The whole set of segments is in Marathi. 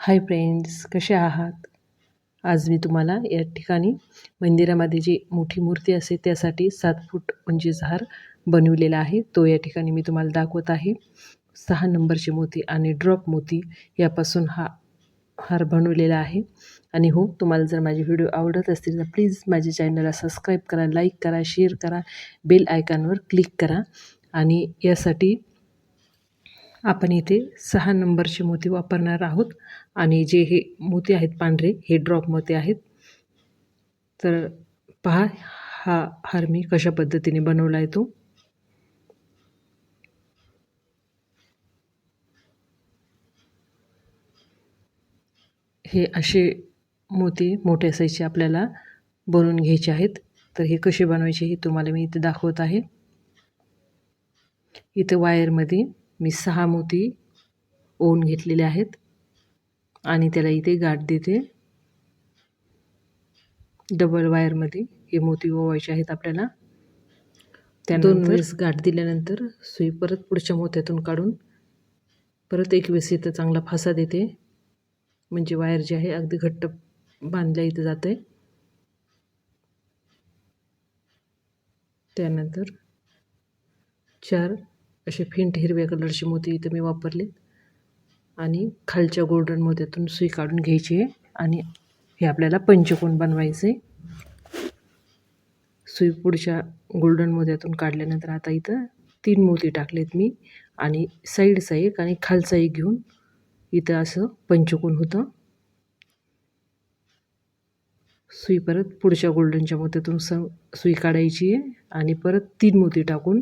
हाय फ्रेंड्स कसे आहात? आज मी तुम्हाला या ठिकाणी मंदिरामध्ये जी मोठी मूर्ती असते त्यासाठी सात फूट म्हणजेच हार बनवलेला आहे तो या ठिकाणी मी तुम्हाला दाखवत आहे. सहा नंबरची मोती आणि ड्रॉप मोती यापासून हा हार बनवलेला आहे. आणि हो तुम्हाला जर माझे व्हिडिओ आवडत असतील तर प्लीज माझ्या चॅनलला सबस्क्राईब करा लाईक करा शेअर करा बेल आयकॉनवर क्लिक करा. आणि यासाठी आपण इथे सहा नंबरचे मोती वापरणार आहोत. आणि जे हे मोती आहेत पांढरे हे ड्रॉप मोती आहेत. तर पहा हा हार मी कशा पद्धतीने बनवला आहे तो. हे असे मोती मोठे साईजचे आपल्याला बनवून घ्यायचे आहेत. तर हे कसे बनवायचे हे तुम्हाला मी इथे दाखवत आहे. इथं वायरमध्ये मी सहा मोती ओवून घेतलेले आहेत आणि त्याला इथे गाठ देते. डबल वायरमध्ये हे मोती ओवायचे आहेत आपल्याला. त्या दोन वेळेस गाठ दिल्यानंतर सुई परत पुढच्या मोत्यातून काढून परत एक वेळेस इथं चांगला फासा देते. म्हणजे वायर जे आहे अगदी घट्ट बांधल्या इथं जाते त्यानंतर चार असे फेंट हिरव्या कलरचे मोती इथं मी वापरले आणि खालच्या गोल्डन मोत्यातून सुई काढून घ्यायची आहे. आणि हे आपल्याला पंचकोन बनवायचे सुई पुढच्या गोल्डन मोत्यातून काढल्यानंतर आता इथं तीन मोती टाकलेत मी. आणि साईडचा एक आणि खालचा एक घेऊन इथं असं पंचकोन होतं. सुई परत पुढच्या गोल्डनच्या मोत्यातून स सुई काढायची आहे. आणि परत तीन मोती टाकून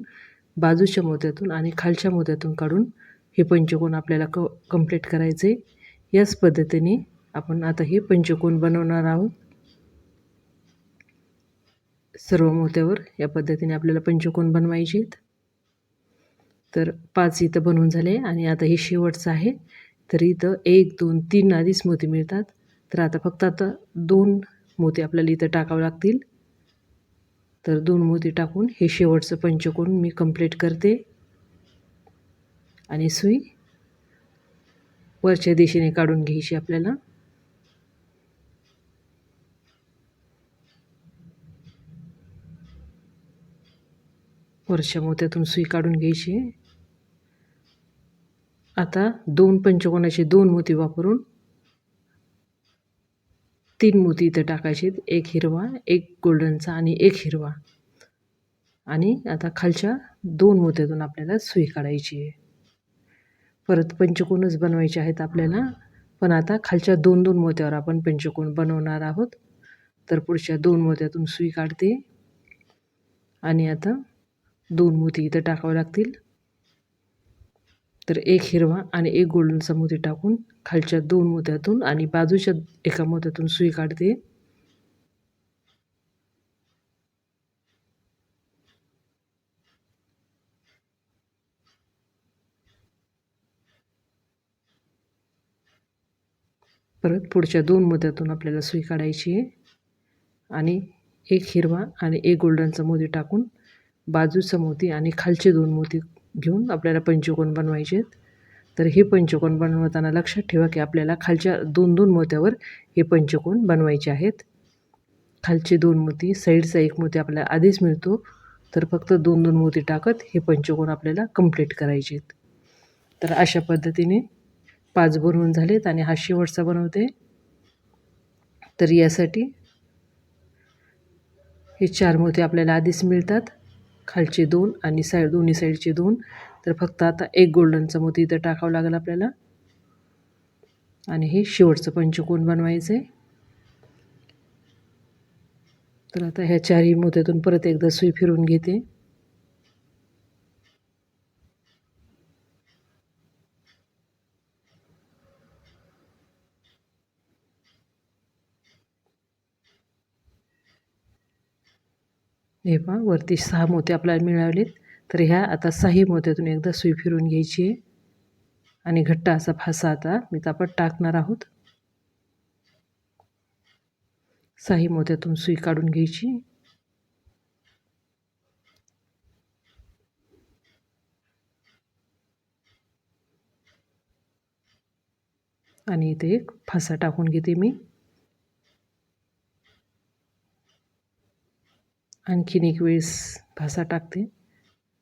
बाजूच्या मोत्यातून आणि खालच्या मोत्यातून काढून हे पंचकोन आपल्याला क कंप्लीट करायचे याच पद्धतीने आपण आता हे पंचकोन बनवणार आहोत. सर्व मोत्यावर या पद्धतीने आपल्याला पंचकोन बनवायचे आहेत. तर पाच इथं बनवून झाले आणि आता हे शेवटचं आहे. तर इथं एक दोन तीन आधीच मोती मिळतात. तर आता फक्त आता दोन मोती आपल्याला इथं टाकावं लागतील. तर दोन मोती टाकून हे शेवटचं पंचकोन मी कंप्लीट करते. आणि सुई वरच्या दिशेने काढून घ्यायची आपल्याला. वरच्या मोत्यातून सुई काढून घ्यायची. आता दोन पंचकोनाचे दोन मोती वापरून तीन मोती इथं टाकायचे एक हिरवा एक गोल्डनचा आणि एक हिरवा. आणि आता खालच्या दोन मोत्यातून आपल्याला सुई काढायची आहे. परत पंचकोनच बनवायचे आहेत आपल्याला. पण आता खालच्या दोन दोन मोत्यावर आपण पंचकोन बनवणार आहोत. तर पुढच्या दोन मोत्यातून सुई काढते. आणि आता दोन मोती इथं टाकावे लागतील. तर एक हिरवा आणि एक गोल्डनचा मोती टाकून खालच्या दोन मोत्यातून आणि बाजूच्या एका मोत्यातून सुई काढते. परत पुढच्या दोन मोत्यातून आपल्याला सुई काढायची आहे. आणि एक हिरवा आणि एक गोल्डनचा मोती टाकून बाजूचा मोती आणि खालचे दोन मोती घेऊन आपल्याला पंचकोन बनवायचे आहेत तर हे पंचकोन बनवताना लक्षात ठेवा की आपल्याला खालच्या दोन दोन मोत्यावर हे पंचकोन बनवायचे आहेत. खालचे दोन मोती साईडचा एक मोती आपल्याला आधीच मिळतो. तर फक्त दोन दोन मोती टाकत हे पंचकोन आपल्याला कंप्लीट करायचे आहेत तर अशा पद्धतीने पाच बनवून झालेत आणि हा शेवटचा बनवते. तर यासाठी हे चार मोती आपल्याला आधीच मिळतात. खालचे दोन आणि साईड दोन्ही साईडचे दोन. तर फक्त आता एक गोल्डनचा मोती इथं टाकावं लागेल आपल्याला. आणि हे शेवटचं पंचकोन बनवायचं आहे तर आता ह्या चारही मोत्यातून परत एकदा सुई फिरून घेते. हे पहा वरती सहा मोते आपल्याला मिळालेत. तर ह्या आता सही मोत्यातून एकदा सुई फिरून घ्यायची आहे. आणि घट्ट असा फासा आता मी आपण टाकणार आहोत. साही मोत्यातून सुई काढून घ्यायची. आणि इथे एक फासा टाकून घेते मी. आणखीन एक वेळेस भासा टाकते.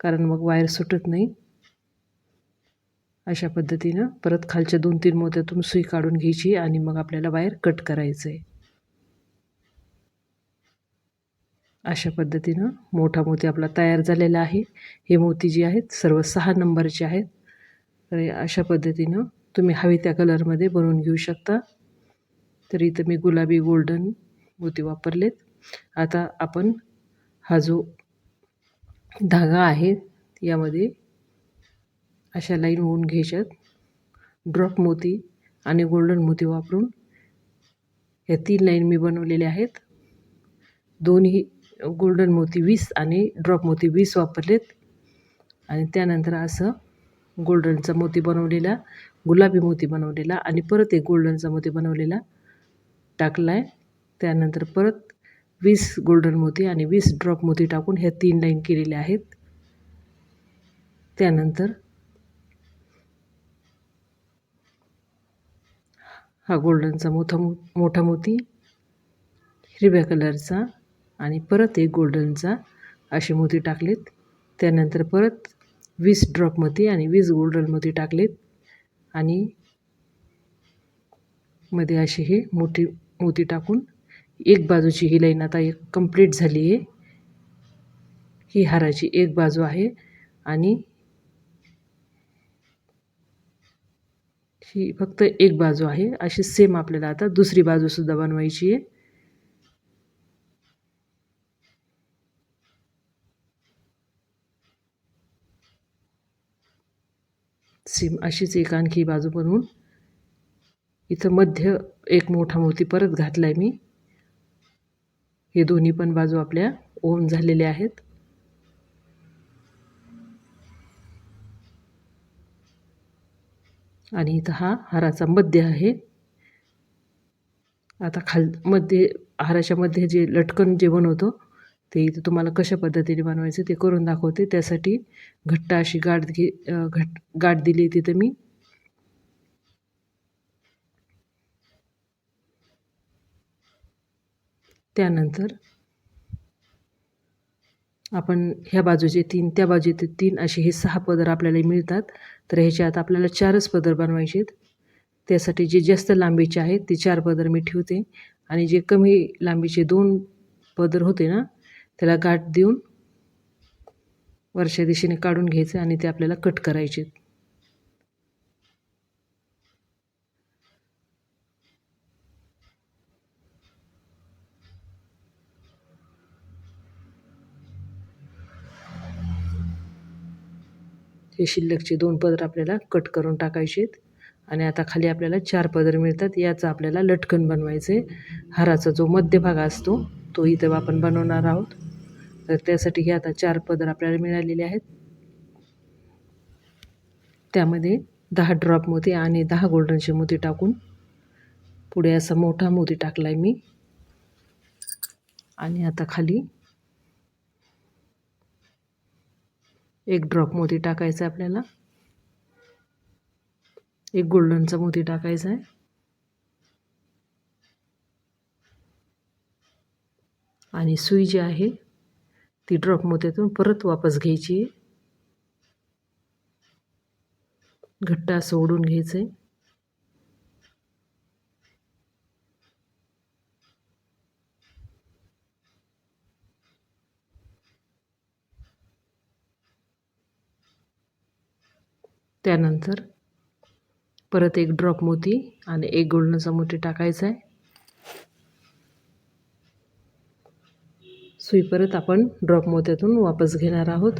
कारण मग वायर सुटत नाही. अशा पद्धतीनं परत खालच्या दोन तीन मोत्यातून सुई काढून घ्यायची आणि मग आपल्याला वायर कट करायचं आहे अशा पद्धतीनं मोठा मोती आपला तयार झालेला आहे. हे मोती जे आहेत सर्व सहा नंबरचे आहेत. तर अशा पद्धतीनं तुम्ही हवी त्या कलरमध्ये बनवून घेऊ शकता. तर इथं मी गुलाबी गोल्डन मोती वापरलेत. आता आपण हा जो धागा आहे यामध्ये अशा लाईन होऊन घ्यायच्यात. ड्रॉप मोती आणि गोल्डन मोती वापरून या तीन लाईन मी बनवलेल्या आहेत. दोन्ही गोल्डन मोती वीस आणि ड्रॉप मोती वीस वापरलेत. आणि त्यानंतर असं गोल्डनचा मोती बनवलेला गुलाबी मोती बनवलेला आणि परत एक गोल्डनचा मोती बनवलेला टाकला आहे त्यानंतर परत वीस गोल्डन मोती आणि वीस ड्रॉप मोती टाकून ह्या तीन लाईन केलेल्या आहेत. त्यानंतर हा गोल्डनचा मोठा मो मोठा मोती हिरव्या कलरचा आणि परत एक गोल्डनचा असे मोती टाकलेत. त्यानंतर परत वीस ड्रॉप मोती आणि वीस गोल्डन मोती टाकलेत. आणि मध्ये असे हे मोठी मोती टाकून एक बाजूची ही लाईन आता एक कंप्लीट झाली आहे. ही हाराची एक बाजू आहे आणि ही फक्त एक बाजू आहे. अशी सेम आपल्याला आता दुसरी बाजूसुद्धा बनवायची आहे. सेम अशीच एक आणखी बाजू बनवून इथं मध्य एक मोठा मोती परत घातला आहे मी. हे दोन्ही पण बाजू आपल्या ओम झालेल्या आहेत. आणि इथं हा हाराचा मध्य आहे. आता खाल मध्ये हाराच्या मध्ये जे लटकन जे बनवतो ते इथं तुम्हाला कशा पद्धतीने बनवायचं ते करून दाखवते. त्यासाठी घट्ट अशी गाठ घे घट गाठ दिली तिथं मी. त्यानंतर आपण ह्या बाजूचे तीन त्या बाजूचे तीन असे हे सहा पदर आपल्याला मिळतात. तर ह्याच्यात आपल्याला चारच पदर बनवायचे आहेत. त्यासाठी जे जास्त लांबीचे आहेत ते चार पदर मी ठेवते. आणि जे कमी लांबीचे दोन पदर होते ना त्याला गाठ देऊन वरच्या दिशेने काढून घ्यायचं आणि ते आपल्याला कट करायचे हे शिल्लकचे दोन पदर आपल्याला कट करून टाकायचे आहेत. आणि आता खाली आपल्याला चार पदर मिळतात. याचं आपल्याला लटकन बनवायचं आहे हाराचा जो मध्यभाग असतो तो इथं आपण बनवणार आहोत. तर त्यासाठी हे आता चार पदर आपल्याला मिळालेले आहेत. त्यामध्ये दहा ड्रॉप मोती आणि दहा गोल्डनचे मोती टाकून पुढे असा मोठा मोती टाकला आहे मी. आणि आता खाली एक ड्रॉप मोती टाकायचा आहे आपल्याला. एक गोल्डनचा मोती टाकायचा आहे. आणि सुई जी आहे ती ड्रॉप मोत्यातून परत वापस घ्यायची आहे. घट्ट असं ओढून घ्यायचं आहे त्यानंतर परत एक ड्रॉप मोती आणि एक गोल्डनचा मोती टाकायचा आहे. सुई परत आपण ड्रॉप मोत्यातून वापस घेणार आहोत.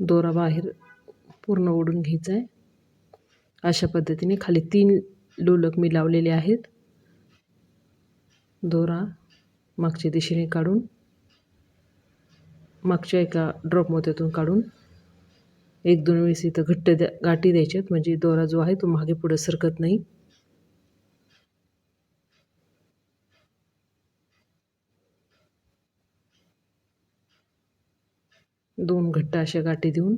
दोरा बाहेर पूर्ण ओढून घ्यायचा आहे अशा पद्धतीने खाली तीन लोलक मी लावलेले आहेत. दोरा मागच्या दिशेने काढून मागच्या एका ड्रॉप मोत्यातून काढून एक दोन वेळेस इथं घट्ट द्या गाठी द्यायच्यात म्हणजे दोरा जो आहे तो मागे पुढं सरकत नाही दोन घट्ट अशा गाठी देऊन.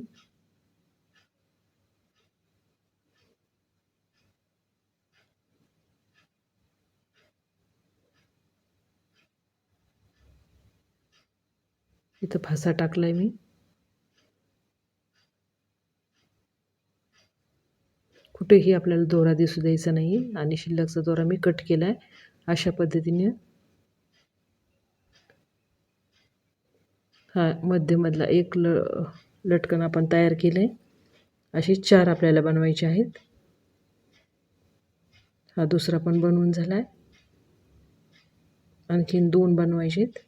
इथं फासा टाकलाय मी. कुठेही आपल्याला दोरा दिसू द्यायचा नाही आणि शिल्लकचा दोरा मी कट केला आहे अशा पद्धतीने. हा मध्यमधला एक ल लटकन आपण तयार केलं आहे अशी चार आपल्याला बनवायचे आहेत. हा दुसरा पण बनवून झाला आहे आणखीन दोन बनवायचे आहेत.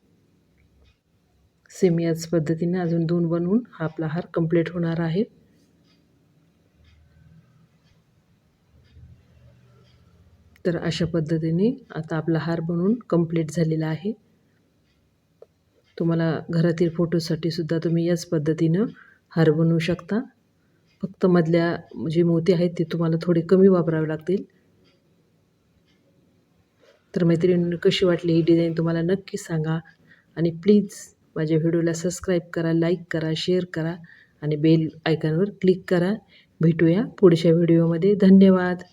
सेम याच पद्धतीने अजून दोन बनवून हा आपला हार कंप्लीट होणार आहे. तर अशा पद्धतीने आता आपला हार बनवून कंप्लीट झालेला आहे. तुम्हाला घरातील फोटोसाठी सुद्धा तुम्ही याच पद्धतीनं हार बनवू शकता. फक्त मधल्या जे मोती आहेत ते तुम्हाला थोडे कमी वापरावे लागतील. तर मैत्रिणी कशी वाटली ही डिझाईन तुम्हाला नक्की सांगा. आणि प्लीज माझ्या व्हिडिओला सबस्क्राईब करा लाईक करा शेअर करा आणि बेल आयकॉनवर क्लिक करा. भेटूया पुढच्या व्हिडिओमध्ये. धन्यवाद.